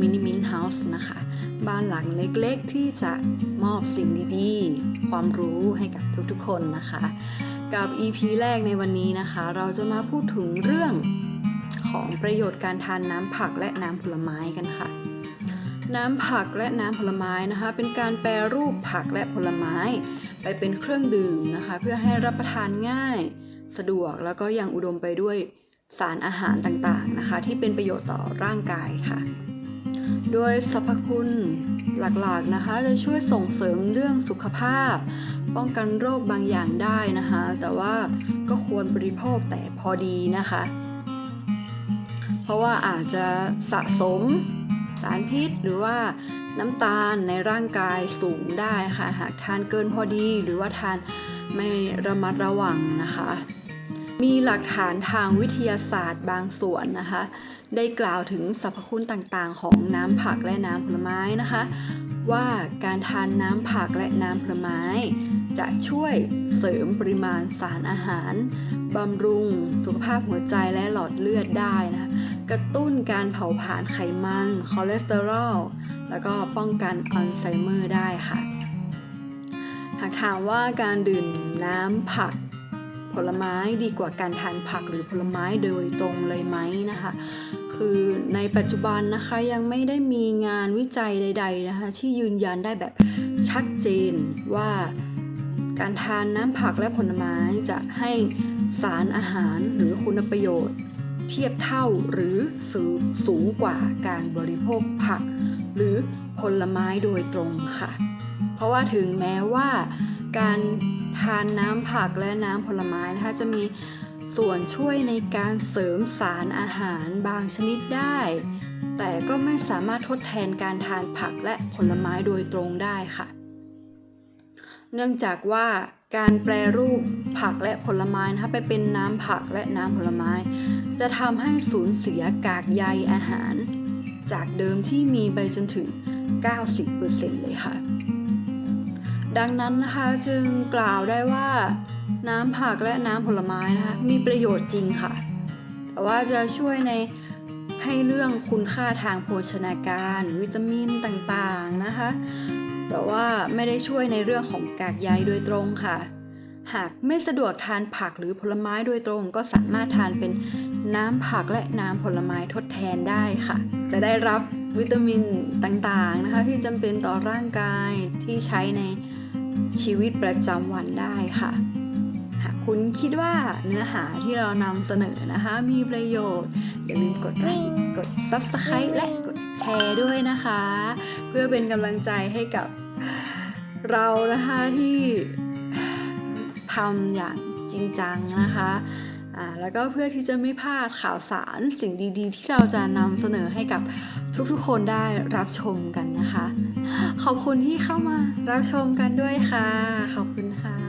มินิมินเฮาส์นะคะ บ้านหลังเล็กๆ ที่จะมอบสิ่งดีๆ ความรู้ให้กับทุกๆคนนะคะ กับ EP แรกในวันนี้นะคะ เราจะมาพูดถึงเรื่องของประโยชน์การทานน้ำผักและน้ำผลไม้กันค่ะ น้ำผักและน้ำผลไม้นะคะ เป็นการแปรรูปผักและผลไม้ ไปเป็นเครื่องดื่มนะคะ เพื่อให้รับประทานง่าย สะดวกแล้วก็ยังอุดมไปด้วยสารอาหารต่างๆนะคะ ที่เป็นประโยชน์ต่อร่างกายค่ะ โดยสรรพคุณหลักๆนะคะ จะช่วยส่งเสริมเรื่องสุขภาพ ป้องกันโรคบางอย่างได้นะคะ แต่ว่าก็ควรบริโภคแต่พอดีนะคะ เพราะว่าอาจจะสะสมสารพิษหรือว่าน้ำตาลในร่างกายสูงได้ค่ะ หากทานเกินพอดีหรือว่าทานไม่ระมัดระวังนะคะ มีหลักฐานทางวิทยาศาสตร์บางส่วนนะคะ ได้กล่าวถึงสรรพคุณต่างๆ ของน้ำผักและน้ำผลไม้นะคะ ว่าการทานน้ำผักและน้ำผลไม้ จะช่วยเสริมปริมาณสารอาหารบำรุงสุขภาพหัวใจและหลอดเลือดได้นะะกระตุ้นการเผาผลาญไขมันคอเลสเตอรอลแล้วก็ป้องกันอัลไซเมอร์ได้ค่ะ หากถามว่าการดื่มน้ำผัก ลไม้ดีกว่าการทานผักหรือผลไม้โดยตรงเลยไหมนะคะ คือในปัจจุบันนะคะยังไม่ได้มีงานวิจัยใด ๆนะคะ ที่ยืนยันได้แบบชัดเจนว่าการทานน้ำผักและผลไม้จะให้สารอาหารหรือคุณประโยชน์ เทียบเท่าหรือสูงสูงกว่าการบริโภคผัก หรือผลไม้โดยตรงค่ะ เพราะว่าถึงแม้ว่าการ ทานน้ำผักและน้ำผลไม้นะคะจะมีส่วนช่วยในการเสริมสารอาหารบางชนิดได้ แต่ก็ไม่สามารถทดแทนการทานผักและผลไม้โดยตรงได้ค่ะ เนื่องจากว่าการแปรรูปผักและผลไม้นะคะไปเป็นน้ำผักและน้ำผลไม้ จะทำให้สูญเสียกากใยอาหาร จากเดิมที่มีไปจนถึง 90%เลยค่ะ ดังนั้นนะคะจึงกล่าวได้ว่า น้ำผักและน้ำผลไม้นะคะมีประโยชน์จริงค่ะ แต่ว่าจะช่วยในให้เรื่องคุณค่าทางโภชนาการ วิตามินต่างๆนะคะ แต่ว่าไม่ได้ช่วยในเรื่องของกากใยโดยตรงค่ะ หากไม่สะดวกทานผักหรือผลไม้โดยตรง ก็สามารถทานเป็นน้ำผักและน้ำผลไม้ทดแทนได้ค่ะ จะได้รับวิตามินต่างๆนะคะ ที่จำเป็นต่อร่างกายที่ใช้ใน ชีวิตประจำวันได้ค่ะ หากคุณคิดว่าเนื้อหาที่เรานำเสนอนะคะ มีประโยชน์อย่าลืมกดไลค์กด Subscribe และกดแชร์ด้วยนะคะ เพื่อเป็นกำลังใจให้กับเรานะคะที่ทำอย่างจริงจังนะคะแล้วก็เพื่อที่จะไม่พลาดข่าวสารสิ่งดีๆ ที่เราจะนำเสนอให้กับทุกๆคนได้รับชมกันนะคะ ขอบคุณที่เข้ามารับชมกันด้วยค่ะ ขอบคุณค่ะ